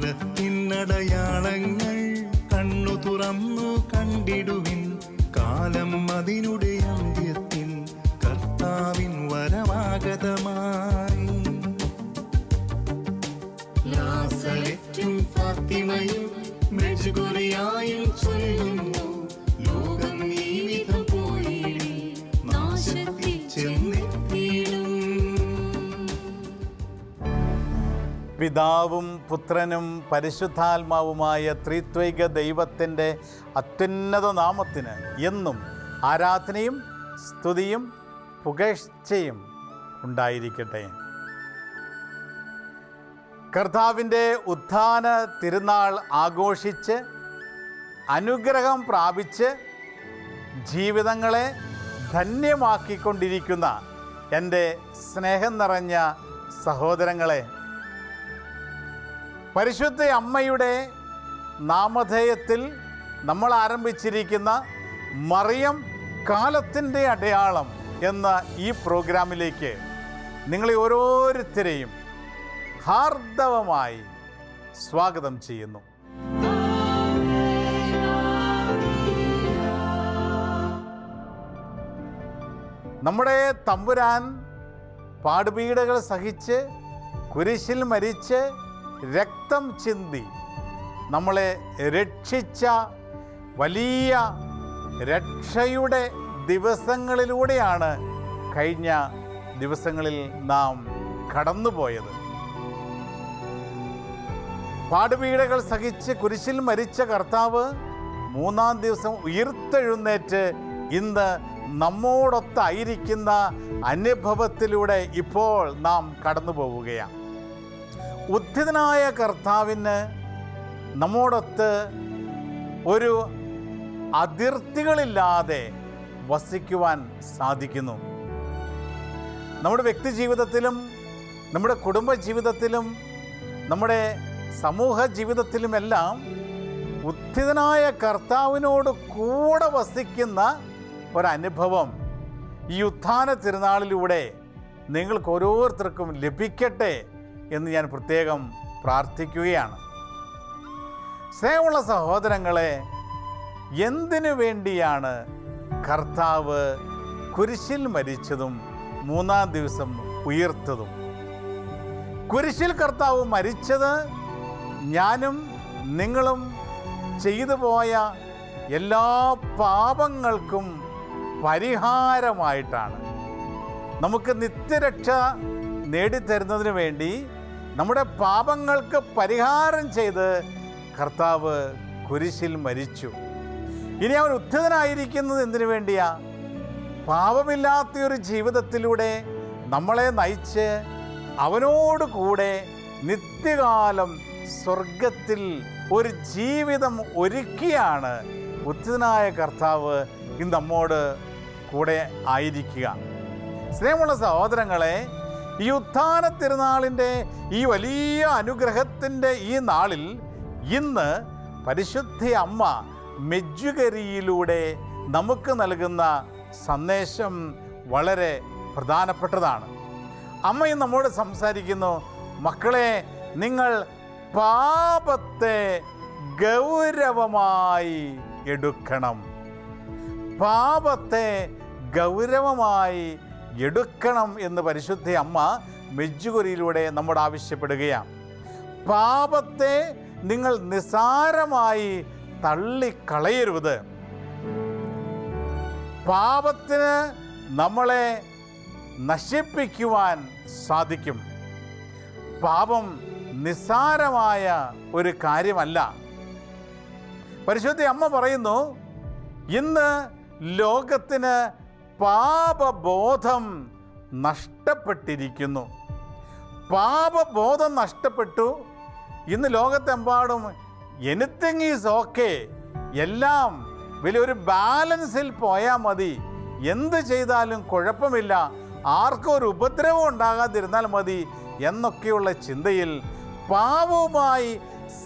കാലത്തിനടയാളങ്ങൾ കണ്ണു തുറന്നു കണ്ടിടുവിൻ കാലം അതിനുടെ അന്ത്യത്തിൽ കർത്താവിൻ വരമാഗതമായി ും ഫാത്തിമയും മെഴുകുറിയായും ചൊല്ലുന്നു. പിതാവും പുത്രനും പരിശുദ്ധാത്മാവുമായ ത്രിത്വൈക ദൈവത്തിന്റെ അത്യുന്നത നാമത്തിന് എന്നും ആരാധനയും സ്തുതിയും പുകഴ്ചയും ഉണ്ടായിരിക്കട്ടെ. കർത്താവിന്റെ ഉത്ഥാന തിരുനാൾ ആഘോഷിച്ച് അനുഗ്രഹം പ്രാപിച്ച് ജീവിതങ്ങളെ ധന്യമാക്കിക്കൊണ്ടിരിക്കുന്ന എന്റെ സ്നേഹം നിറഞ്ഞ സഹോദരങ്ങളെ പരിശുദ്ധ അമ്മയുടെ നാമധേയത്തിൽ നമ്മൾ ആരംഭിച്ചിരിക്കുന്ന മറിയം കാലത്തിന്റെ അടയാളം എന്ന ഈ പ്രോഗ്രാമിലേക്ക് നിങ്ങളെ ഓരോരുത്തരെയും ഹാർദവമായി സ്വാഗതം ചെയ്യുന്നു. നമ്മുടെ തമ്പുരാൻ പാടുപീടകൾ സഹിച്ച് കുരിശിൽ മരിച്ച് രക്തം ചിന്തി നമ്മളെ രക്ഷിച്ച വലിയ രക്ഷയുടെ ദിവസങ്ങളിലൂടെയാണ് കഴിഞ്ഞ ദിവസങ്ങളിൽ നാം കടന്നുപോയത്. പാടുപീടകൾ സഹിച്ച് കുരിശിൽ മരിച്ച കർത്താവ് മൂന്നാം ദിവസം ഉയർത്തെഴുന്നേറ്റ് ഇന്ന് നമ്മോടൊത്തായിരിക്കുന്ന അനുഭവത്തിലൂടെ ഇപ്പോൾ നാം കടന്നു പോവുകയാണ് ഉദ്ധിതനായ കർത്താവിന് നമ്മോടൊത്ത് ഒരു അതിർത്തികളില്ലാതെ വസിക്കുവാൻ സാധിക്കുന്നു. നമ്മുടെ വ്യക്തി ജീവിതത്തിലും നമ്മുടെ കുടുംബ ജീവിതത്തിലും നമ്മുടെ സമൂഹ ജീവിതത്തിലുമെല്ലാം ഉദ്ധിതനായ കർത്താവിനോട് കൂടെ വസിക്കുന്ന ഒരനുഭവം ഈ ഉത്ഥാന തിരുനാളിലൂടെ നിങ്ങൾക്ക് ഓരോരുത്തർക്കും ലഭിക്കട്ടെ എന്ന് ഞാൻ പ്രത്യേകം പ്രാർത്ഥിക്കുകയാണ്. സ്നേഹമുള്ള സഹോദരങ്ങളെ എന്തിനു വേണ്ടിയാണ് കർത്താവ് കുരിശിൽ മരിച്ചതും മൂന്നാം ദിവസം ഉയർത്തതും? കുരിശിൽ കർത്താവ് മരിച്ചത് ഞാനും നിങ്ങളും ചെയ്തു പോയ എല്ലാ പാപങ്ങൾക്കും പരിഹാരമായിട്ടാണ്. നമുക്ക് നിത്യരക്ഷ നേടിത്തരുന്നതിന് വേണ്ടി നമ്മുടെ പാപങ്ങൾക്ക് പരിഹാരം ചെയ്ത് കർത്താവ് കുരിശിൽ മരിച്ചു. ഇനി അവൻ ഉദ്ധിതനായിരിക്കുന്നത് എന്തിനു വേണ്ടിയാ? പാപമില്ലാത്തൊരു ജീവിതത്തിലൂടെ നമ്മളെ നയിച്ച് അവനോട് കൂടെ നിത്യകാലം സ്വർഗത്തിൽ ഒരു ജീവിതം ഒരുക്കിയാണ് ഉദ്ധിതനായ കർത്താവ് ഇന്ന് നമ്മോട് കൂടെ ആയിരിക്കുക. സ്നേഹമുള്ള സഹോദരങ്ങളെ ഈ ഉത്ഥാന തിരുനാളിന്റെ ഈ വലിയ അനുഗ്രഹത്തിന്റെ ഈ നാളിൽ ഇന്ന് പരിശുദ്ധ അമ്മ മെജ്ജുകരിയിലൂടെ നമുക്ക് നൽകുന്ന സന്ദേശം വളരെ പ്രധാനപ്പെട്ടതാണ്. അമ്മയും നമ്മോട് സംസാരിക്കുന്നു മക്കളെ നിങ്ങൾ പാപത്തെ ഗൗരവമായി എടുക്കണം. പാപത്തെ ഗൗരവമായി എടുക്കണം എന്ന് പരിശുദ്ധ അമ്മ മെജ്ജുകുരിയിലൂടെ നമ്മോട് ആവശ്യപ്പെടുകയാണ്. പാപത്തെ നിങ്ങൾ നിസാരമായി തള്ളിക്കളയരുത്. പാപത്തിന് നമ്മളെ നശിപ്പിക്കുവാൻ സാധിക്കും. പാപം നിസാരമായ ഒരു കാര്യമല്ല. പരിശുദ്ധ അമ്മ പറയുന്നു ഇന്ന് ലോകത്തിന് പാപബോധം നഷ്ടപ്പെട്ടിരിക്കുന്നു. പാപബോധം നഷ്ടപ്പെട്ടു. ഇന്ന് ലോകത്തെമ്പാടും എനിത്തിങ് ഈസ് ഓക്കെ എല്ലാം വലിയൊരു ബാലൻസിൽ പോയാൽ മതി. എന്ത് ചെയ്താലും കുഴപ്പമില്ല. ആർക്കും ഒരു ഉപദ്രവം ഉണ്ടാകാതിരുന്നാൽ മതി എന്നൊക്കെയുള്ള ചിന്തയിൽ പാവവുമായി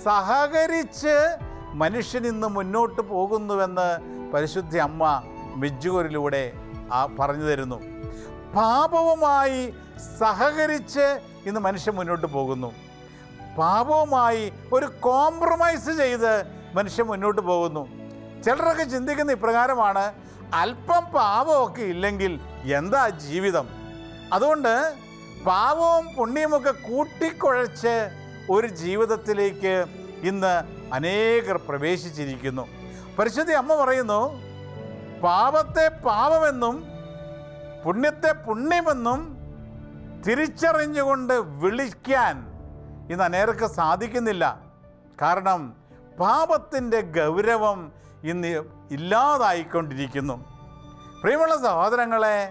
സഹകരിച്ച് മനുഷ്യൻ ഇന്ന് മുന്നോട്ട് പോകുന്നുവെന്ന് പരിശുദ്ധി അമ്മ മിജ്ജുകൂരിലൂടെ ആ പറഞ്ഞു തരുന്നു. പാപവുമായി സഹകരിച്ച് ഇന്ന് മനുഷ്യൻ മുന്നോട്ട് പോകുന്നു. പാപവുമായി ഒരു കോംപ്രമൈസ് ചെയ്ത് മനുഷ്യൻ മുന്നോട്ട് പോകുന്നു. ചിലരൊക്കെ ചിന്തിക്കുന്ന ഇപ്രകാരമാണ് അല്പം പാപമൊക്കെ ഇല്ലെങ്കിൽ എന്താ ജീവിതം? അതുകൊണ്ട് പാപവും പുണ്യമൊക്കെ കൂട്ടിക്കുഴച്ച് ഒരു ജീവിതത്തിലേക്ക് ഇന്ന് അനേകർ പ്രവേശിച്ചിരിക്കുന്നു. പരിശുദ്ധി അമ്മ പറയുന്നു പാപത്തെ പാപമെന്നും പുണ്യത്തെ പുണ്യമെന്നും തിരിച്ചറിഞ്ഞുകൊണ്ട് വിളിക്കാൻ ഇന്ന് അനേർക്ക് സാധിക്കുന്നില്ല. കാരണം പാപത്തിന്റെ ഗൗരവം ഇന്ന് ഇല്ലാതായിക്കൊണ്ടിരിക്കുന്നു. പ്രിയമുള്ള സഹോദരങ്ങളെ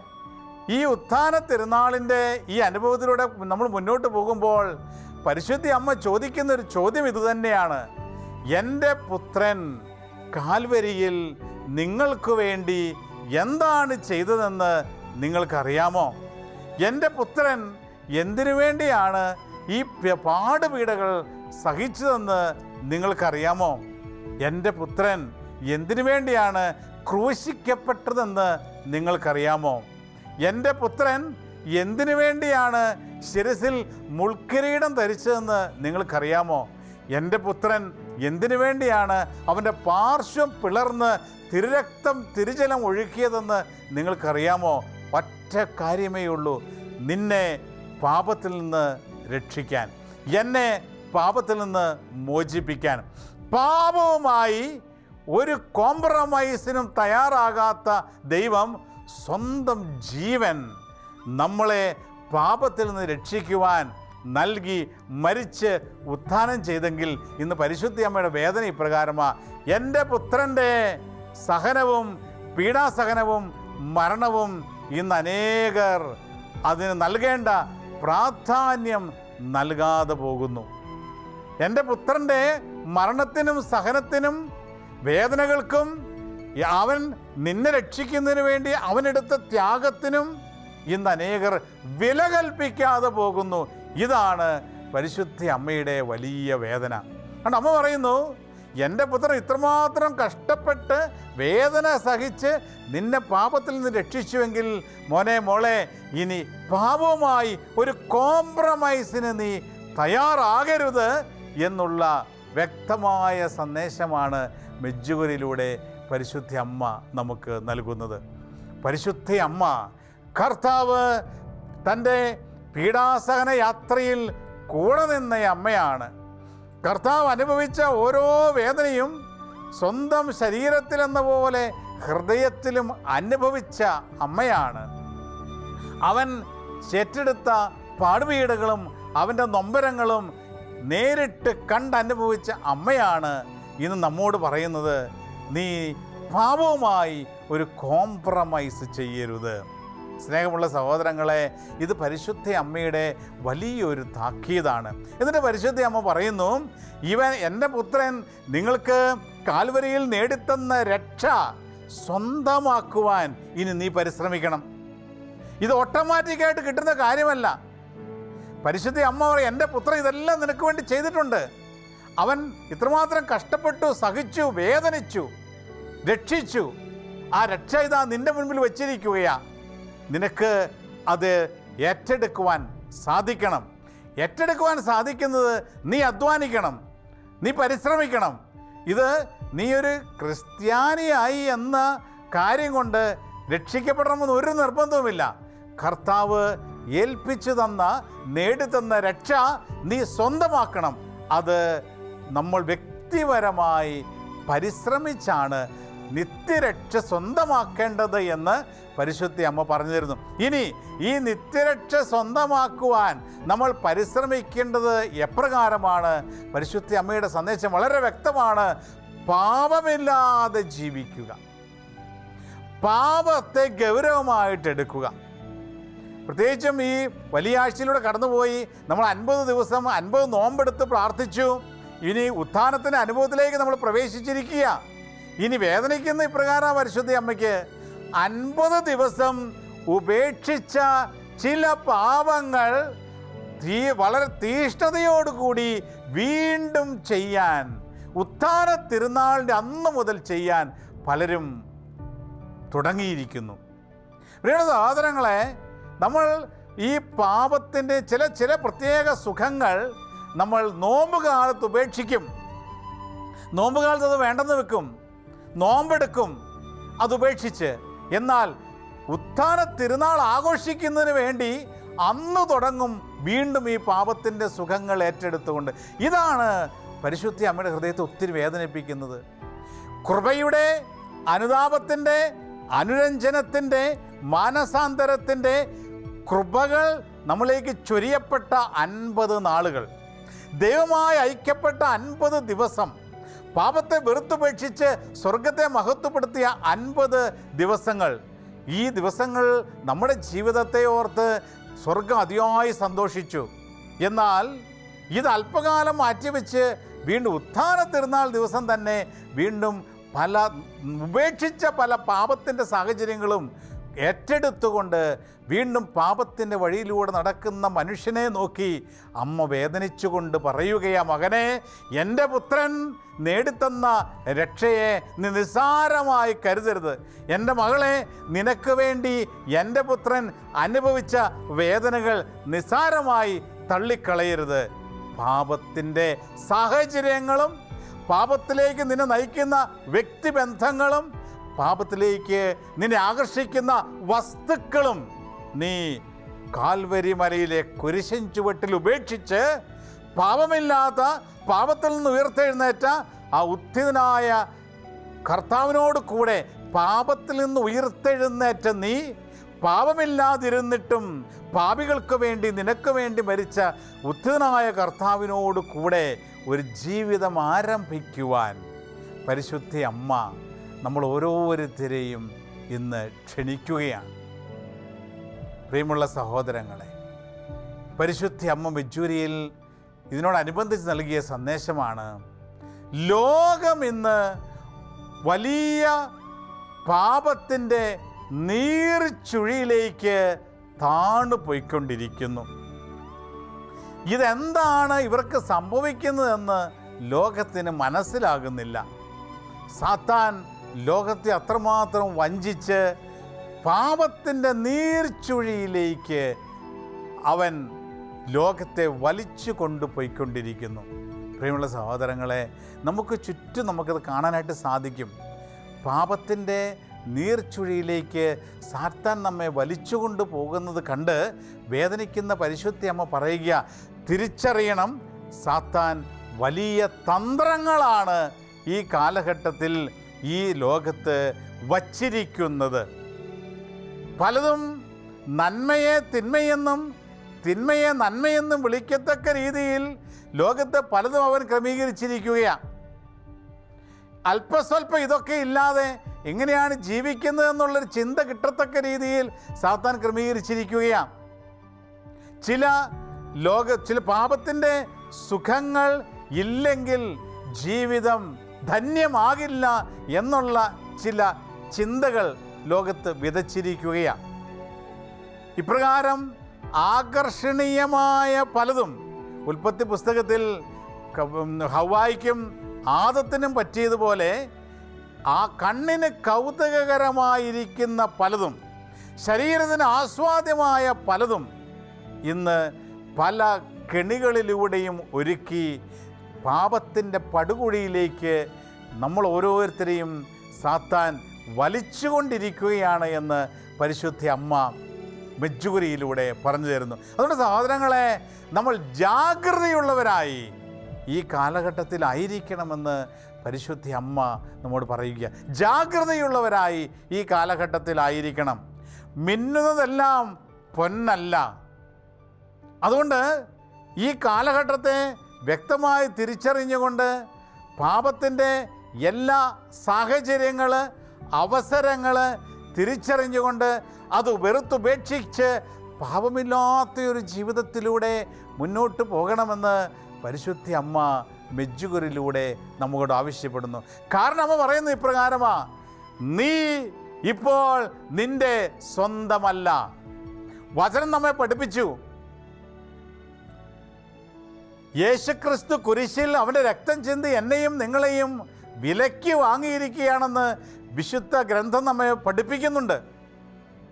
ഈ ഉത്ഥാന തിരുനാളിന്റെ ഈ അനുഭവത്തിലൂടെ നമ്മൾ മുന്നോട്ട് പോകുമ്പോൾ പരിശുദ്ധി അമ്മ ചോദിക്കുന്നൊരു ചോദ്യം ഇതുതന്നെയാണ്. എന്റെ പുത്രൻ കാൽവരിയിൽ നിങ്ങൾക്ക് വേണ്ടി എന്താണ് ചെയ്തതെന്ന് നിങ്ങൾക്കറിയാമോ? എന്റെ പുത്രൻ എന്തിനു വേണ്ടിയാണ് ഈ പാടുപീടകൾ സഹിച്ചതെന്ന് നിങ്ങൾക്കറിയാമോ? എന്റെ പുത്രൻ എന്തിനു വേണ്ടിയാണ് ക്രൂശിക്കപ്പെട്ടതെന്ന് നിങ്ങൾക്കറിയാമോ? എന്റെ പുത്രൻ എന്തിനു വേണ്ടിയാണ് ശിരസിൽ മുൾക്കിരീടം ധരിച്ചതെന്ന് നിങ്ങൾക്കറിയാമോ? എന്റെ പുത്രൻ എന്തിനു വേണ്ടിയാണ് അവന്റെ പാർശ്വം പിളർന്ന് തിരുരക്തം തിരുജലം ഒഴുക്കിയതെന്ന് നിങ്ങൾക്കറിയാമോ? ഒറ്റ കാര്യമേ ഉള്ളൂ. നിന്നെ പാപത്തിൽ നിന്ന് രക്ഷിക്കാൻ എന്നെ പാപത്തിൽ നിന്ന് മോചിപ്പിക്കാൻ. പാപവുമായി ഒരു കോംപ്രമൈസിനും തയ്യാറാകാത്ത ദൈവം സ്വന്തം ജീവൻ നമ്മളെ പാപത്തിൽ നിന്ന് രക്ഷിക്കുവാൻ നൽകി മരിച്ച് ഉത്ഥാനം ചെയ്തെങ്കിൽ ഇന്ന് പരിശുദ്ധി അമ്മയുടെ വേദന ഇപ്രകാരമാണ് എന്റെ പുത്രന്റെ സഹനവും പീഡാസഹനവും മരണവും ഇന്ന് അനേകർ അതിന് നൽകേണ്ട പ്രാധാന്യം നൽകാതെ പോകുന്നു. എന്റെ പുത്രന്റെ മരണത്തിനും സഹനത്തിനും വേദനകൾക്കും അവൻ നിന്നെ രക്ഷിക്കുന്നതിന് വേണ്ടി അവനെടുത്ത ത്യാഗത്തിനും ഇന്ന് അനേകർ വില കൽപ്പിക്കാതെ പോകുന്നു. ഇതാണ് പരിശുദ്ധി അമ്മയുടെ വലിയ വേദന. കാരണം അമ്മ പറയുന്നു എന്റെ പുത്രൻ ഇത്രമാത്രം കഷ്ടപ്പെട്ട് വേദന സഹിച്ച് നിന്നെ പാപത്തിൽ നിന്ന് രക്ഷിച്ചുവെങ്കിൽ മോനെ മോളെ ഇനി പാപവുമായി ഒരു കോംപ്രമൈസിന് നീ തയ്യാറാകരുത് എന്നുള്ള വ്യക്തമായ സന്ദേശമാണ് മെജ്ജുകരിലൂടെ പരിശുദ്ധി അമ്മ നമുക്ക് നൽകുന്നത്. പരിശുദ്ധി അമ്മ കർത്താവ് തന്റെ പീഡാസഹന യാത്രയിൽ കൂടെ നിന്ന അമ്മയാണ്. കർത്താവ് അനുഭവിച്ച ഓരോ വേദനയും സ്വന്തം ശരീരത്തിലെന്ന പോലെ ഹൃദയത്തിലും അനുഭവിച്ച അമ്മയാണ്. അവൻ ചേറ്റെടുത്ത പാടുവീടുകളും അവന്റെ നൊമ്പരങ്ങളും നേരിട്ട് കണ്ടനുഭവിച്ച അമ്മയാണ് ഇന്ന് നമ്മോട് പറയുന്നത്. നീ പാപവുമായി ഒരു കോംപ്രമൈസ് ചെയ്യരുത്. സ്നേഹമുള്ള സഹോദരങ്ങളെ ഇത് പരിശുദ്ധ അമ്മയുടെ വലിയൊരു താക്കീതാണ്. എന്നിട്ട് പരിശുദ്ധ അമ്മ പറയുന്നു ഇവൻ എന്റെ പുത്രൻ നിങ്ങൾക്ക് കാൽവരിയിൽ നേടിത്തന്ന രക്ഷ സ്വന്തമാക്കുവാൻ ഇനി നീ പരിശ്രമിക്കണം. ഇത് ഓട്ടോമാറ്റിക്കായിട്ട് കിട്ടുന്ന കാര്യമല്ല. പരിശുദ്ധ അമ്മ പറയും എന്റെ പുത്രൻ ഇതെല്ലാം നിനക്ക് വേണ്ടി ചെയ്തിട്ടുണ്ട്. അവൻ ഇത്രമാത്രം കഷ്ടപ്പെട്ടു സഹിച്ചു വേദനിച്ചു രക്ഷിച്ചു. ആ രക്ഷ ഇതാ നിന്റെ മുൻപിൽ വച്ചിരിക്കുകയാ. നിനക്ക് അത് ഏറ്റെടുക്കുവാൻ സാധിക്കണം. ഏറ്റെടുക്കുവാൻ സാധിക്കുന്നത് നീ അധ്വാനിക്കണം. നീ പരിശ്രമിക്കണം. ഇത് നീ ഒരു ക്രിസ്ത്യാനിയായി എന്ന കാര്യം കൊണ്ട് രക്ഷിക്കപ്പെടണമെന്ന് ഒരു നിർബന്ധവുമില്ല. കർത്താവ് ഏൽപ്പിച്ചു തന്ന നേടിത്തന്ന രക്ഷ നീ സ്വന്തമാക്കണം. അത് നമ്മൾ വ്യക്തിപരമായി പരിശ്രമിച്ചാണ് നിത്യരക്ഷ സ്വന്തമാക്കേണ്ടത് എന്ന് പരിശുദ്ധി അമ്മ പറഞ്ഞു തരുന്നു ഇനി ഈ നിത്യരക്ഷ സ്വന്തമാക്കുവാൻ നമ്മൾ പരിശ്രമിക്കേണ്ടത് എപ്രകാരമാണ്? പരിശുദ്ധി അമ്മയുടെ സന്ദേശം വളരെ വ്യക്തമാണ്. പാപമില്ലാതെ ജീവിക്കുക. പാപത്തെ ഗൗരവമായിട്ട് എടുക്കുക. പ്രത്യേകിച്ചും ഈ വലിയ ആഴ്ചയിലൂടെ കടന്നുപോയി നമ്മൾ അൻപത് ദിവസം അൻപത് നോമ്പെടുത്ത് പ്രാർത്ഥിച്ചു. ഇനി ഉത്ഥാനത്തിന്റെ അനുഭവത്തിലേക്ക് നമ്മൾ പ്രവേശിച്ചിരിക്കുക. ഇനി വേദനിക്കുന്ന ഇപ്രകാരം പരിശുദ്ധി അമ്മയ്ക്ക് അൻപത് ദിവസം ഉപേക്ഷിച്ച ചില പാപങ്ങൾ തീ വളരെ തീഷ്ണതയോടുകൂടി വീണ്ടും ചെയ്യാൻ ഉത്ഥാന തിരുനാളിന്റെ അന്ന് മുതൽ ചെയ്യാൻ പലരും തുടങ്ങിയിരിക്കുന്നു. പ്രിയ സഹോദരങ്ങളെ നമ്മൾ ഈ പാപത്തിന്റെ ചില ചില പ്രത്യേക സുഖങ്ങൾ നമ്മൾ നോമ്പുകാലത്ത് ഉപേക്ഷിക്കും. നോമ്പുകാലത്ത് അത് വേണ്ടെന്ന് വെക്കും. നോമ്പെടുക്കും. അതുപേക്ഷിച്ച് എന്നാൽ ഉത്ഥാന തിരുനാൾ ആഘോഷിക്കുന്നതിന് വേണ്ടി അന്ന് തുടങ്ങും വീണ്ടും ഈ പാപത്തിന്റെ സുഖങ്ങൾ ഏറ്റെടുത്തുകൊണ്ട്. ഇതാണ് പരിശുദ്ധി അമ്മയുടെ ഹൃദയത്തെ ഒത്തിരി വേദനിപ്പിക്കുന്നത്. കൃപയുടെ അനുതാപത്തിന്റെ അനുരഞ്ജനത്തിന്റെ മാനസാന്തരത്തിന്റെ കൃപകൾ നമ്മളിലേക്ക് ചൊരിയപ്പെട്ട അൻപത് നാളുകൾ. ദൈവമായി ഐക്യപ്പെട്ട അൻപത് ദിവസം പാപത്തെ വെറുത്തുപേക്ഷിച്ച് സ്വർഗത്തെ മഹത്വപ്പെടുത്തിയ അൻപത് ദിവസങ്ങൾ. ഈ ദിവസങ്ങൾ നമ്മുടെ ജീവിതത്തെ ഓർത്ത് സ്വർഗം അതിയായി സന്തോഷിച്ചു. എന്നാൽ ഇത് അല്പകാലം മാറ്റിവെച്ച് വീണ്ടും ഉത്ഥാന തിരുനാൾ ദിവസം തന്നെ വീണ്ടും പല ഉപേക്ഷിച്ച പല പാപത്തിന്റെ സാഹചര്യങ്ങളും ഏറ്റെടുത്തുകൊണ്ട് വീണ്ടും പാപത്തിന്റെ വഴിയിലൂടെ നടക്കുന്ന മനുഷ്യനെ നോക്കി അമ്മ വേദനിച്ചുകൊണ്ട് പറയുകയാ മകനെ എന്റെ പുത്രൻ നേടിത്തന്ന രക്ഷയെ നിസ്സാരമായി കരുതരുത്. എന്റെ മകളെ നിനക്ക് വേണ്ടി എന്റെ പുത്രൻ അനുഭവിച്ച വേദനകൾ നിസ്സാരമായി തള്ളിക്കളയരുത്. പാപത്തിന്റെ സാഹചര്യങ്ങളും പാപത്തിലേക്ക് നിന്നെ നയിക്കുന്ന വ്യക്തിബന്ധങ്ങളും പാപത്തിലേക്ക് നിന്നെ ആകർഷിക്കുന്ന വസ്തുക്കളും നീ കാൽവരി മലയിലെ കുരിശൻ ചുവട്ടിൽ ഉപേക്ഷിച്ച് പാപമില്ലാത്ത പാപത്തിൽ നിന്ന് ഉയർത്തെഴുന്നേറ്റ ആ ഉത്ഥിതനായ കർത്താവിനോട് കൂടെ പാപത്തിൽ നിന്ന് ഉയർത്തെഴുന്നേറ്റ നീ പാപമില്ലാതിരുന്നിട്ടും പാപികൾക്ക് വേണ്ടി നിനക്ക് വേണ്ടി മരിച്ച ഉത്ഥിതനായ കർത്താവിനോട് കൂടെ ഒരു ജീവിതം ആരംഭിക്കുവാൻ പരിശുദ്ധി അമ്മ നമ്മൾ ഓരോരുത്തരെയും ഇന്ന് ക്ഷണിക്കുകയാണ്. പ്രിയമുള്ള സഹോദരങ്ങളെ പരിശുദ്ധി അമ്മ മെജൂരിയിൽ ഇതിനോടനുബന്ധിച്ച് നൽകിയ സന്ദേശമാണ് ലോകം ഇന്ന് വലിയ പാപത്തിന്റെ നീർച്ചുഴിയിലേക്ക് താണു പോയിക്കൊണ്ടിരിക്കുന്നു. ഇതെന്താണ് ഇവർക്ക് സംഭവിക്കുന്നതെന്ന് ലോകത്തിന് മനസ്സിലാകുന്നില്ല. സാത്താൻ ലോകത്തെ അത്രമാത്രം വഞ്ചിച്ച് പാപത്തിന്റെ നീർച്ചുഴിയിലേക്ക് അവൻ ലോകത്തെ വലിച്ചു കൊണ്ടുപോയിക്കൊണ്ടിരിക്കുന്നു. പ്രിയമുള്ള സഹോദരങ്ങളെ നമുക്ക് ചുറ്റും നമുക്കത് കാണാനായിട്ട് സാധിക്കും. പാപത്തിന്റെ നീർച്ചുഴിയിലേക്ക് സാത്താൻ നമ്മെ വലിച്ചുകൊണ്ട് പോകുന്നത് കണ്ട് വേദനിക്കുന്ന പരിശുദ്ധി അമ്മ പറയുക തിരിച്ചറിയണം സാത്താൻ വലിയ തന്ത്രങ്ങളാണ് ഈ കാലഘട്ടത്തിൽ ഈ ലോകത്ത് വച്ചിരിക്കുന്നത്. പലതും നന്മയെ തിന്മയെന്നും തിന്മയെ നന്മയെന്നും വിളിക്കത്തക്ക രീതിയിൽ ലോകത്തെ പലതും അവൻ ക്രമീകരിച്ചിരിക്കുകയാണ് അല്പസ്വല്പം ഇതൊക്കെ ഇല്ലാതെ എങ്ങനെയാണ് ജീവിക്കുന്നത് എന്നുള്ളൊരു ചിന്ത കിട്ടത്തക്ക രീതിയിൽ സാത്താൻ ക്രമീകരിച്ചിരിക്കുകയാണ് ചില ലോക ചില പാപത്തിന്റെ സുഖങ്ങൾ ഇല്ലെങ്കിൽ ജീവിതം ധന്യമാകില്ല എന്നുള്ള ചില ചിന്തകൾ ലോകത്ത് വിതച്ചിരിക്കുകയാണ്. ഇപ്രകാരം ആകർഷണീയമായ പലതും ഉൽപ്പത്തി പുസ്തകത്തിൽ ഹവായിക്കും ആദത്തിനും പറ്റിയതുപോലെ ആ കണ്ണിന് കൗതുകകരമായിരിക്കുന്ന പലതും ശരീരത്തിന് ആസ്വാദ്യമായ പലതും ഇന്ന് പല കെണികളിലൂടെയും ഒരുക്കി പാപത്തിന്റെ പടുകുഴിയിലേക്ക് നമ്മൾ ഓരോരുത്തരെയും സാത്താൻ വലിച്ചുകൊണ്ടിരിക്കുകയാണ് എന്ന് പരിശുദ്ധ അമ്മ മെജ്ജുകുരിയിലൂടെ പറഞ്ഞു തരുന്നു. അതുകൊണ്ട് സഹോദരങ്ങളെ നമ്മൾ ജാഗ്രതയുള്ളവരായി ഈ കാലഘട്ടത്തിലായിരിക്കണമെന്ന് പരിശുദ്ധ അമ്മ നമ്മോട് പറയുക. ജാഗ്രതയുള്ളവരായി ഈ കാലഘട്ടത്തിലായിരിക്കണം. മിന്നുന്നതെല്ലാം പൊന്നല്ല. അതുകൊണ്ട് ഈ കാലഘട്ടത്തെ വ്യക്തമായി തിരിച്ചറിഞ്ഞുകൊണ്ട് പാപത്തിന്റെ എല്ലാ സാഹചര്യങ്ങൾ അവസരങ്ങൾ തിരിച്ചറിഞ്ഞുകൊണ്ട് അത് വെറുത്തുപേക്ഷിച്ച് പാപമില്ലാത്തൊരു ജീവിതത്തിലൂടെ മുന്നോട്ട് പോകണമെന്ന് പരിശുദ്ധി അമ്മ മെജ്ജുകുരിലൂടെ നമ്മോട് ആവശ്യപ്പെടുന്നു. കാരണം അമ്മ പറയുന്നത് ഇപ്രകാരമാ നീ ഇപ്പോൾ നിന്റെ സ്വന്തമല്ല. വചനം നമ്മെ പഠിപ്പിച്ചു. യേശുക്രിസ്തു കുരിശിൽ അവന്റെ രക്തം ചിന്തി എന്നെയും നിങ്ങളെയും വിലയ്ക്ക് വാങ്ങിയിരിക്കുകയാണെന്ന് വിശുദ്ധ ഗ്രന്ഥം നമ്മെ പഠിപ്പിക്കുന്നുണ്ട്.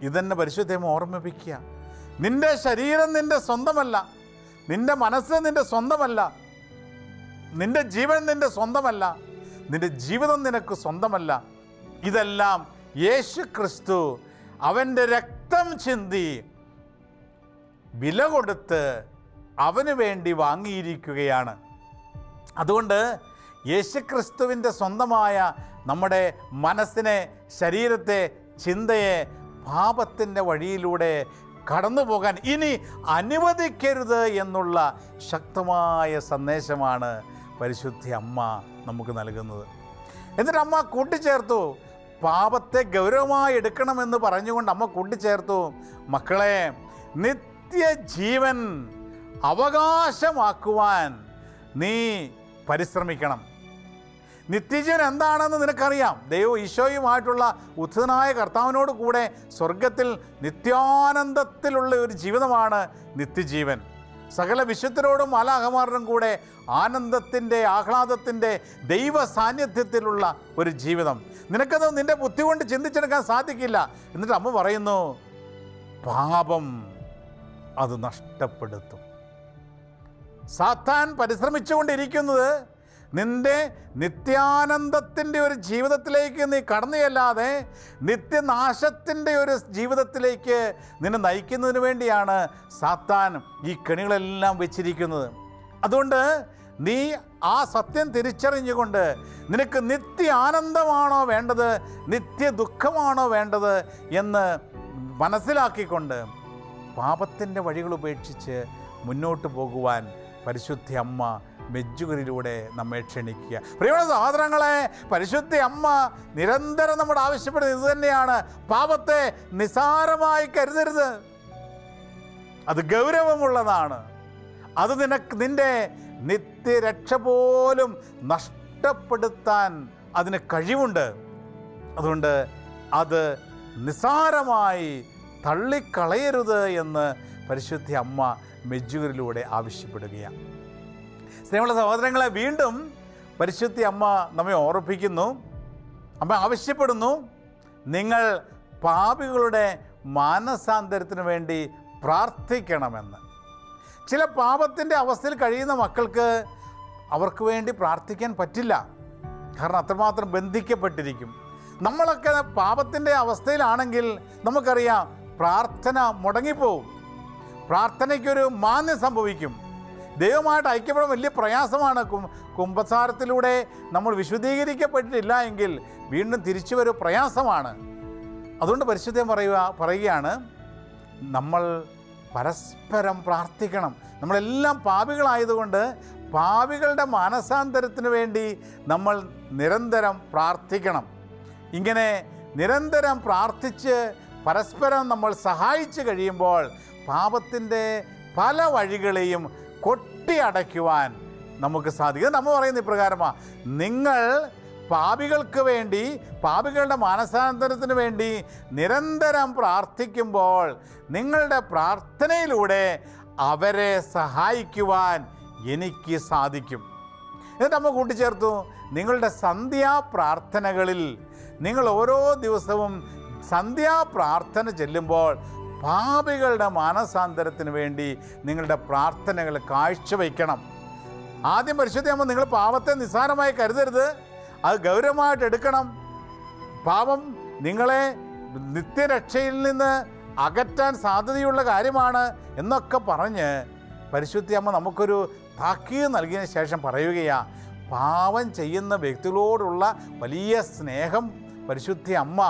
ഇതെന്നെ പരിശുദ്ധം ഓർമ്മിപ്പിക്കുക. നിന്റെ ശരീരം നിന്റെ സ്വന്തമല്ല. നിന്റെ മനസ്സ് നിന്റെ സ്വന്തമല്ല. നിന്റെ ജീവൻ നിന്റെ സ്വന്തമല്ല. നിന്റെ ജീവിതം നിനക്ക് സ്വന്തമല്ല. ഇതെല്ലാം യേശു ക്രിസ്തു അവന്റെ രക്തം ചിന്തി വില കൊടുത്ത് അവന് വേണ്ടി വാങ്ങിയിരിക്കുകയാണ്. അതുകൊണ്ട് യേശുക്രിസ്തുവിന്റെ സ്വന്തമായ നമ്മുടെ മനസ്സിനെ ശരീരത്തെ ചിന്തയെ പാപത്തിന്റെ വഴിയിലൂടെ കടന്നു പോകാൻ ഇനി അനുവദിക്കരുത് എന്നുള്ള ശക്തമായ സന്ദേശമാണ് പരിശുദ്ധി അമ്മ നമുക്ക് നൽകുന്നത്. എന്നിട്ട് അമ്മ കൂട്ടിച്ചേർത്തു. പാപത്തെ ഗൗരവമായി എടുക്കണമെന്ന് പറഞ്ഞുകൊണ്ട് അമ്മ കൂട്ടിച്ചേർത്തു. മക്കളെ നിത്യജീവൻ അവകാശമാക്കുവാൻ നീ പരിശ്രമിക്കണം. നിത്യജീവൻ എന്താണെന്ന് നിനക്കറിയാം. ദൈവം ഈശോയുമായിട്ടുള്ള ഉദ്ധനായ കർത്താവിനോട് കൂടെ സ്വർഗത്തിൽ നിത്യാനന്ദത്തിലുള്ള ഒരു ജീവിതമാണ് നിത്യജീവൻ. സകല വിശുദ്ധരോടും അലാഹമാരോടും കൂടെ ആനന്ദത്തിന്റെ ആഹ്ലാദത്തിന്റെ ദൈവ സാന്നിധ്യത്തിലുള്ള ഒരു ജീവിതം. നിനക്കത് നിന്റെ ബുദ്ധി കൊണ്ട് ചിന്തിച്ചെടുക്കാൻ സാധിക്കില്ല. എന്നിട്ട് അമ്മ പറയുന്നു പാപം അത് നഷ്ടപ്പെടുത്തും. സാത്താൻ പരിശ്രമിച്ചുകൊണ്ടിരിക്കുന്നത് നിന്റെ നിത്യാനന്ദത്തിന്റെ ഒരു ജീവിതത്തിലേക്ക് നീ കടന്നുചെല്ലാതെ നിത്യനാശത്തിന്റെ ഒരു ജീവിതത്തിലേക്ക് നിന്നെ നയിക്കുന്നതിന് വേണ്ടിയാണ് സാത്താൻ ഈ കെണികളെല്ലാം വെച്ചിരിക്കുന്നത്. അതുകൊണ്ട് നീ ആ സത്യം തിരിച്ചറിഞ്ഞുകൊണ്ട് നിനക്ക് നിത്യ ആനന്ദമാണോ വേണ്ടത് നിത്യ ദുഃഖമാണോ വേണ്ടത് എന്ന് മനസ്സിലാക്കിക്കൊണ്ട് പാപത്തിന്റെ വഴികൾ ഉപേക്ഷിച്ച് മുന്നോട്ട് പോകുവാൻ പരിശുദ്ധ അമ്മ മെജ്ജുകരിലൂടെ നമ്മെ ക്ഷണിക്കുക. പ്രിയമുള്ള സഹോദരങ്ങളെ പരിശുദ്ധി അമ്മ നിരന്തരം നമ്മുടെ ആവശ്യപ്പെടുന്നത് ഇത് തന്നെയാണ്. പാപത്തെ നിസാരമായി കരുതരുത്. അത് ഗൗരവമുള്ളതാണ്. അത് നിനക്ക് നിന്റെ നിത്യരക്ഷ പോലും നഷ്ടപ്പെടുത്താൻ അതിന് കഴിവുണ്ട്. അതുകൊണ്ട് അത് നിസാരമായി തള്ളിക്കളയരുത് എന്ന് പരിശുദ്ധി അമ്മ മെജ്ജുകരിലൂടെ ആവശ്യപ്പെടുകയാണ്. സ്നേഹമുള്ള സഹോദരങ്ങളെ വീണ്ടും പരിശുദ്ധി അമ്മ നമ്മെ ഓർപ്പിക്കുന്നു. അമ്മ ആവശ്യപ്പെടുന്നു നിങ്ങൾ പാപികളുടെ മാനസാന്തരത്തിന് വേണ്ടി പ്രാർത്ഥിക്കണമെന്ന്. ചില പാപത്തിന്റെ അവസ്ഥയിൽ കഴിയുന്ന മക്കൾക്ക് അവർക്ക് വേണ്ടി പ്രാർത്ഥിക്കാൻ പറ്റില്ല. കാരണം അത്രമാത്രം ബന്ധിക്കപ്പെട്ടിരിക്കും. നമ്മളൊക്കെ പാപത്തിന്റെ അവസ്ഥയിലാണെങ്കിൽ നമുക്കറിയാം പ്രാർത്ഥന മുടങ്ങിപ്പോവും. പ്രാർത്ഥനയ്ക്കൊരു മാന്യം സംഭവിക്കും. ദൈവമായിട്ട് ഐക്യപ്പെടാൻ വലിയ പ്രയാസമാണ്. കുംഭസാരത്തിലൂടെ നമ്മൾ വിശുദ്ധീകരിക്കപ്പെട്ടിട്ടില്ല എങ്കിൽ വീണ്ടും തിരിച്ചു വരും പ്രയാസമാണ്. അതുകൊണ്ട് പരിശുദ്ധം പറയുക പറയുകയാണ് നമ്മൾ പരസ്പരം പ്രാർത്ഥിക്കണം. നമ്മളെല്ലാം പാപികളായതുകൊണ്ട് പാപികളുടെ മാനസാന്തരത്തിന് വേണ്ടി നമ്മൾ നിരന്തരം പ്രാർത്ഥിക്കണം. ഇങ്ങനെ നിരന്തരം പ്രാർത്ഥിച്ച് പരസ്പരം നമ്മൾ സഹായിച്ചു കഴിയുമ്പോൾ പാപത്തിന്റെ പല വഴികളെയും കൊട്ടി അടയ്ക്കുവാൻ നമുക്ക് സാധിക്കും. നമ്മൾ പറയുന്ന ഇപ്രകാരമാണ് നിങ്ങൾ പാപികൾക്ക് വേണ്ടി പാപികളുടെ മാനസാന്തരത്തിന് വേണ്ടി നിരന്തരം പ്രാർത്ഥിക്കുമ്പോൾ നിങ്ങളുടെ പ്രാർത്ഥനയിലൂടെ അവരെ സഹായിക്കുവാൻ എനിക്ക് സാധിക്കും. എന്നിട്ട് നമ്മൾ കൂട്ടിച്ചേർത്തു. നിങ്ങളുടെ സന്ധ്യാ പ്രാർത്ഥനകളിൽ നിങ്ങൾ ഓരോ ദിവസവും സന്ധ്യാ പ്രാർത്ഥന ചെല്ലുമ്പോൾ പാപികളുടെ മാനസാന്തരത്തിന് വേണ്ടി നിങ്ങളുടെ പ്രാർത്ഥനകൾ കാഴ്ചവെക്കണം ആദ്യം പരിശുദ്ധമാകുമ്പോൾ നിങ്ങൾ പാപത്തെ നിസ്സാരമായി കരുതരുത്. അത് ഗൗരവമായിട്ട് എടുക്കണം. പാപം നിങ്ങളെ നിത്യരക്ഷയിൽ നിന്ന് അകറ്റാൻ സാധ്യതയുള്ള കാര്യമാണ് എന്നൊക്കെ പറഞ്ഞ് പരിശുദ്ധിയമ്മ നമുക്കൊരു താക്കീത് നൽകിയതിന് ശേഷം പറയുകയാണ് പാവം ചെയ്യുന്ന വ്യക്തികളോടുള്ള വലിയ സ്നേഹം പരിശുദ്ധി അമ്മ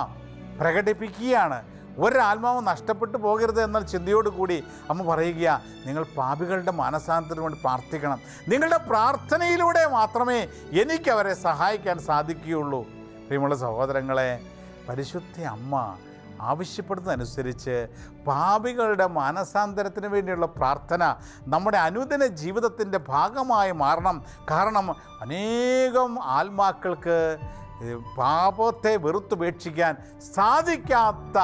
പ്രകടിപ്പിക്കുകയാണ്. ഒരാത്മാവ് നഷ്ടപ്പെട്ടു പോകരുത് എന്ന ചിന്തയോടുകൂടി അമ്മ പറയുക നിങ്ങൾ പാപികളുടെ മാനസാന്തരത്തിന് വേണ്ടി പ്രാർത്ഥിക്കണം. നിങ്ങളുടെ പ്രാർത്ഥനയിലൂടെ മാത്രമേ എനിക്ക് അവരെ സഹായിക്കാൻ സാധിക്കുകയുള്ളൂ. പ്രിയമുള്ള സഹോദരങ്ങളെ പരിശുദ്ധ അമ്മ ആവശ്യപ്പെടുന്നതനുസരിച്ച് പാപികളുടെ മാനസാന്തരത്തിന് വേണ്ടിയുള്ള പ്രാർത്ഥന നമ്മുടെ അനുദിന ജീവിതത്തിന്റെ ഭാഗമായി മാറണം. കാരണം അനേകം ആത്മാക്കൾക്ക് പാപത്തെ വെറുത്തുപേക്ഷിക്കാൻ സാധിക്കാത്ത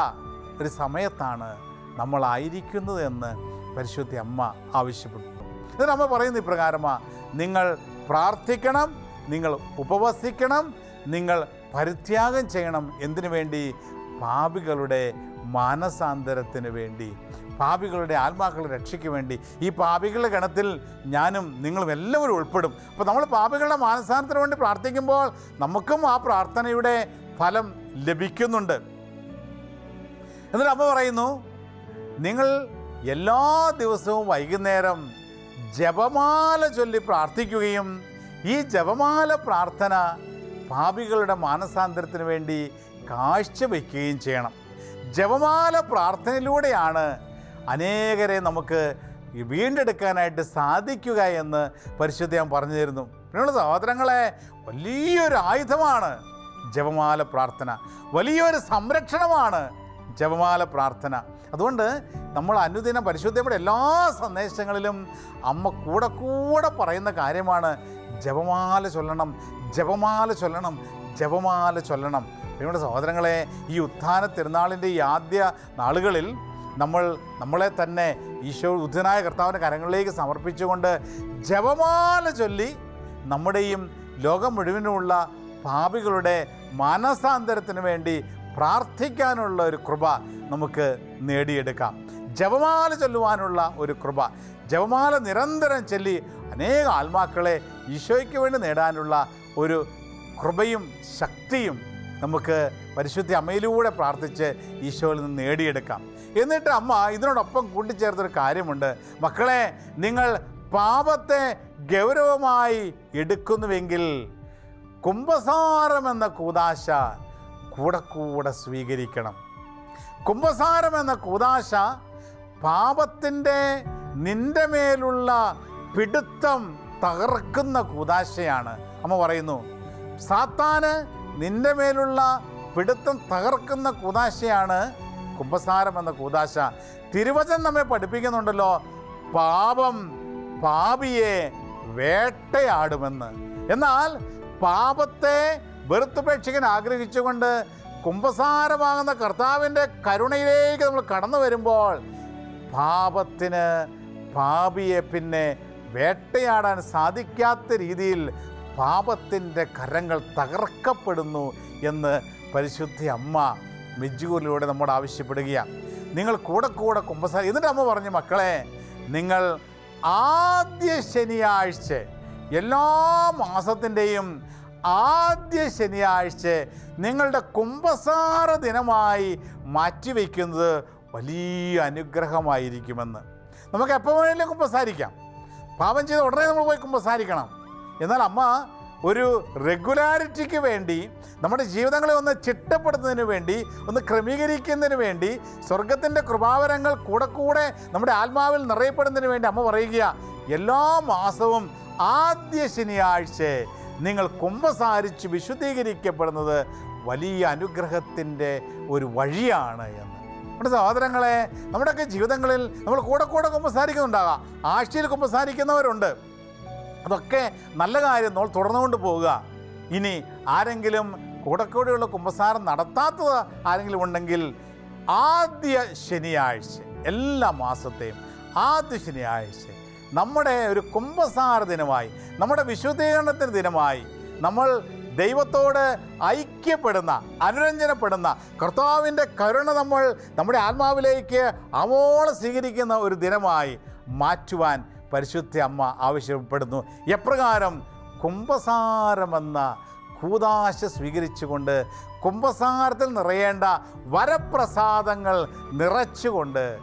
ഒരു സമയത്താണ് നമ്മളായിരിക്കുന്നത് എന്ന് പരിശുദ്ധ അമ്മ ആവശ്യപ്പെട്ടു. എന്നിട്ട് അമ്മ പറയുന്ന ഇപ്രകാരമാണ് നിങ്ങൾ പ്രാർത്ഥിക്കണം നിങ്ങൾ ഉപവസിക്കണം നിങ്ങൾ പരിത്യാഗം ചെയ്യണം. എന്തിനു വേണ്ടി? പാപികളുടെ മാനസാന്തരത്തിന് വേണ്ടി. പാപികളുടെ ആത്മാക്കളെ രക്ഷയ്ക്ക് വേണ്ടി. ഈ പാപികളുടെ ഗണത്തിൽ ഞാനും നിങ്ങളും എല്ലാവരും ഉൾപ്പെടും. അപ്പോൾ നമ്മൾ പാപികളുടെ മാനസാന്തരത്തിന് വേണ്ടി പ്രാർത്ഥിക്കുമ്പോൾ നമുക്കും ആ പ്രാർത്ഥനയുടെ ഫലം ലഭിക്കുന്നുണ്ട്. എന്നിട്ട് അമ്മ പറയുന്നു നിങ്ങൾ എല്ലാ ദിവസവും വൈകുന്നേരം ജപമാല ചൊല്ലി പ്രാർത്ഥിക്കുകയും ഈ ജപമാല പ്രാർത്ഥന പാപികളുടെ മാനസാന്തരത്തിന് വേണ്ടി കാഴ്ചവെക്കുകയും ചെയ്യണം. ജപമാല പ്രാർത്ഥനയിലൂടെയാണ് അനേകരെ നമുക്ക് വീണ്ടെടുക്കാനായിട്ട് സാധിക്കുക എന്ന് പരിശുദ്ധ ഞാൻ പറഞ്ഞു തരുന്നു. പിന്നെയുള്ള സഹോദരങ്ങളെ വലിയൊരു ആയുധമാണ് ജപമാല പ്രാർത്ഥന. വലിയൊരു സംരക്ഷണമാണ് ജപമാല പ്രാർത്ഥന. അതുകൊണ്ട് നമ്മൾ അനുദിനം പരിശുദ്ധയുടെ എല്ലാ സന്ദേശങ്ങളിലും അമ്മ കൂടെ കൂടെ പറയുന്ന കാര്യമാണ് ജപമാല ചൊല്ലണം ജപമാല ചൊല്ലണം ജപമാല ചൊല്ലണം. നിങ്ങളുടെ സഹോദരങ്ങളെ ഈ ഉത്ഥാന തിരുനാളിന്റെ ഈ ആദ്യ നാളുകളിൽ നമ്മൾ നമ്മളെ തന്നെ ഈശോ ഉദ്ധനായ കർത്താവിന്റെ കരങ്ങളിലേക്ക് സമർപ്പിച്ചുകൊണ്ട് ജപമാല ചൊല്ലി നമ്മുടെയും ലോകം മുഴുവനുമുള്ള പാപികളുടെ മാനസാന്തരത്തിന് വേണ്ടി പ്രാർത്ഥിക്കാനുള്ള ഒരു കൃപ നമുക്ക് നേടിയെടുക്കാം. ജപമാല ചൊല്ലുവാനുള്ള ഒരു കൃപ. ജപമാല നിരന്തരം ചൊല്ലി അനേക ആത്മാക്കളെ ഈശോയ്ക്ക് വേണ്ടി നേടാനുള്ള ഒരു കൃപയും ശക്തിയും നമുക്ക് പരിശുദ്ധ അമ്മയിലൂടെ പ്രാർത്ഥിച്ച് ഈശോയിൽ നിന്ന് നേടിയെടുക്കാം. എന്നിട്ട് അമ്മ ഇതിനോടൊപ്പം കൂട്ടിച്ചേർത്തൊരു കാര്യമുണ്ട്. മക്കളെ നിങ്ങൾ പാപത്തെ ഗൗരവമായി എടുക്കുന്നുവെങ്കിൽ കുംഭസാരം എന്ന കൂതാശ കൂടെ കൂടെ സ്വീകരിക്കണം. കുംഭസാരം എന്ന കൂതാശ പാപത്തിന്റെ നിന്റെ മേലുള്ള പിടുത്തം തകർക്കുന്ന കൂതാശയാണ്. അമ്മ പറയുന്നു സാത്താന് നിന്റെ മേലുള്ള പിടുത്തം തകർക്കുന്ന കൂതാശയാണ് കുംഭസാരം എന്ന കൂതാശ. തിരുവചനം നമ്മെ പഠിപ്പിക്കുന്നുണ്ടല്ലോ പാപം പാപിയെ വേട്ടയാടുമെന്ന്. എന്നാൽ പാപത്തെ വെറുത്തുപേക്ഷിക്കാൻ ആഗ്രഹിച്ചുകൊണ്ട് കുംഭസാരമാകുന്ന കർത്താവിന്റെ കരുണയിലേക്ക് നമ്മൾ കടന്നു വരുമ്പോൾ പാപത്തിന് പാപിയെ പിന്നെ വേട്ടയാടാൻ സാധിക്കാത്ത രീതിയിൽ പാപത്തിന്റെ കരങ്ങൾ തകർക്കപ്പെടുന്നു എന്ന് പരിശുദ്ധി അമ്മ മെജ്ജൂരിലൂടെ നമ്മോട് ആവശ്യപ്പെടുകയാണ്. നിങ്ങൾ കൂടെ കൂടെ കുംഭസാര എന്നിട്ട് അമ്മ പറഞ്ഞു മക്കളെ നിങ്ങൾ ആദ്യ ശനിയാഴ്ച എല്ലാ മാസത്തിന്റെയും ആദ്യ ശനിയാഴ്ച നിങ്ങളുടെ കുംഭസാര ദിനമായി മാറ്റിവെക്കുന്നത് വലിയ അനുഗ്രഹമായിരിക്കുമെന്ന്. നമുക്ക് എപ്പോൾ വേണമെങ്കിലും കുമ്പസാരിക്കാം പാപം ചെയ്ത് ഉടനെ നമ്മൾ പോയി കുമ്പസാരിക്കണം എന്നാൽ അമ്മ ഒരു റെഗുലാരിറ്റിക്ക് വേണ്ടി നമ്മുടെ ജീവിതങ്ങളെ ഒന്ന് ചിട്ടപ്പെടുത്തുന്നതിന് വേണ്ടി ഒന്ന് ക്രമീകരിക്കുന്നതിന് വേണ്ടി സ്വർഗത്തിന്റെ കൃപാവരങ്ങൾ കൂടെ കൂടെ നമ്മുടെ ആത്മാവിൽ നിറയപ്പെടുന്നതിന് വേണ്ടി അമ്മ പറയുക എല്ലാ മാസവും ആദ്യ ശനിയാഴ്ച നിങ്ങൾ കുംഭസാരിച്ച് വിശുദ്ധീകരിക്കപ്പെടുന്നത് വലിയ അനുഗ്രഹത്തിന്റെ ഒരു വഴിയാണ് എന്ന്. നമ്മുടെ സഹോദരങ്ങളെ നമ്മുടെയൊക്കെ ജീവിതങ്ങളിൽ നമ്മൾ കൂടെ കൂടെ കുമ്പസാരിക്കുന്നുണ്ടാകാം. ആഴ്ചയിൽ കുമ്പസാരിക്കുന്നവരുണ്ട്. അതൊക്കെ നല്ല കാര്യം നമ്മൾ തുടർന്നുകൊണ്ട് പോവുക. ഇനി ആരെങ്കിലും കൂടെ കൂടെയുള്ള കുമ്പസാരം നടത്താത്തത് ആരെങ്കിലും ഉണ്ടെങ്കിൽ ആദ്യ ശനിയാഴ്ച എല്ലാ മാസത്തെയും ആദ്യ ശനിയാഴ്ച നമ്മുടെ ഒരു കുംഭസാര ദിനമായി നമ്മുടെ വിശുദ്ധീകരണത്തിന് ദിനമായി നമ്മൾ ദൈവത്തോട് ഐക്യപ്പെടുന്ന അനുരഞ്ജനപ്പെടുന്ന കർത്താവിന്റെ കരുണ നമ്മൾ നമ്മുടെ ആത്മാവിലേക്ക് അവോളം സ്വീകരിക്കുന്ന ഒരു ദിനമായി മാറ്റുവാൻ പരിശുദ്ധ അമ്മ ആവശ്യപ്പെടുന്നു. എപ്രകാരം കുംഭസാരമെന്ന കൂതാശ സ്വീകരിച്ചുകൊണ്ട് കുംഭസാരത്തിൽ നിറയേണ്ട വരപ്രസാദങ്ങൾ നിറച്ചുകൊണ്ട്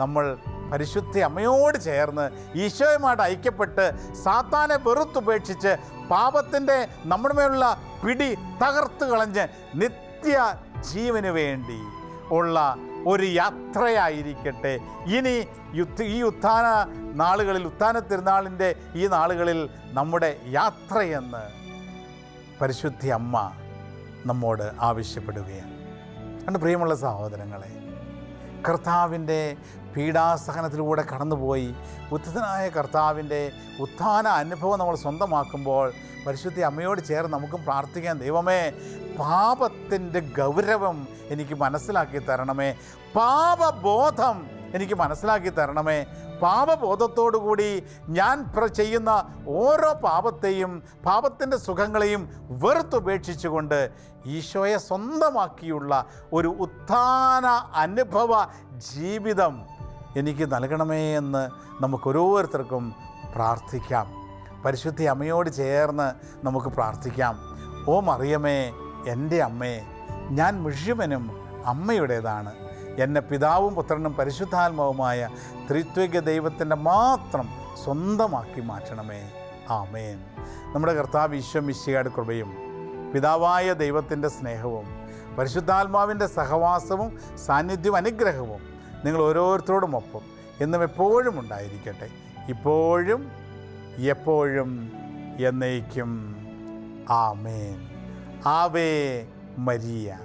നമ്മൾ പരിശുദ്ധ അമ്മയോട് ചേർന്ന് ഈശോയുമായിട്ട് ഐക്യപ്പെട്ട് സാത്താനെ വെറുത്തുപേക്ഷിച്ച് പാപത്തിന്റെ നമ്മുടെ മേലുള്ള പിടി തകർത്ത് കളഞ്ഞ് നിത്യ ജീവന് വേണ്ടി ഉള്ള ഒരു യാത്രയായിരിക്കട്ടെ. ഇനി യുദ്ധ ഈ ഉത്ഥാന നാളുകളിൽ ഉത്ഥാന തിരുനാളിന്റെ ഈ നാളുകളിൽ നമ്മുടെ യാത്രയെന്ന് പരിശുദ്ധി അമ്മ നമ്മോട് ആവശ്യപ്പെടുകയാണ്. എന്റെ പ്രിയമുള്ള സഹോദരങ്ങളെ കർത്താവിന്റെ പീഡാസഹനത്തിലൂടെ കടന്നുപോയി. ഉദ്ധനായ കർത്താവിന്റെ ഉത്ഥാന അനുഭവം നമ്മൾ സ്വന്തമാക്കുമ്പോൾ പരിശുദ്ധ അമ്മയോട് ചേർന്ന് നമുക്കും പ്രാർത്ഥിക്കാൻ ദൈവമേ പാപത്തിന്റെ ഗൗരവം എനിക്ക് മനസ്സിലാക്കി തരണമേ. പാപബോധം എനിക്ക് മനസ്സിലാക്കി തരണമേ. പാപബോധത്തോടുകൂടി ഞാൻ ചെയ്യുന്ന ഓരോ പാപത്തെയും പാപത്തിന്റെ സുഖങ്ങളെയും വെറുത്തുപേക്ഷിച്ചുകൊണ്ട് ഈശോയെ സ്വന്തമാക്കിയുള്ള ഒരു ഉത്ഥാന അനുഭവ ജീവിതം എനിക്ക് നൽകണമേ എന്ന് നമുക്കോരോരുത്തർക്കും പ്രാർത്ഥിക്കാം. പരിശുദ്ധി അമ്മയോട് ചേർന്ന് നമുക്ക് പ്രാർത്ഥിക്കാം. ഓ മറിയമേ എന്റെ അമ്മേ ഞാൻ മുഴുവനും അമ്മയുടേതാണ്. എന്നെ പിതാവും പുത്രനും പരിശുദ്ധാത്മാവുമായ ത്രിത്വിക ദൈവത്തിന്റെ മാത്രം സ്വന്തമാക്കി മാറ്റണമേ. ആമേൻ. നമ്മുടെ കർത്താവ് ഈശ്വമിശിയുടെ കൃപയും പിതാവായ ദൈവത്തിന്റെ സ്നേഹവും പരിശുദ്ധാത്മാവിന്റെ സഹവാസവും സാന്നിധ്യവും അനുഗ്രഹവും നിങ്ങൾ ഓരോരുത്തരോടും ഒപ്പം എന്നും എപ്പോഴും ഉണ്ടായിരിക്കട്ടെ. ഇപ്പോഴും എപ്പോഴും എന്നേക്കും. ആമേൻ. ആവേ മരിയ.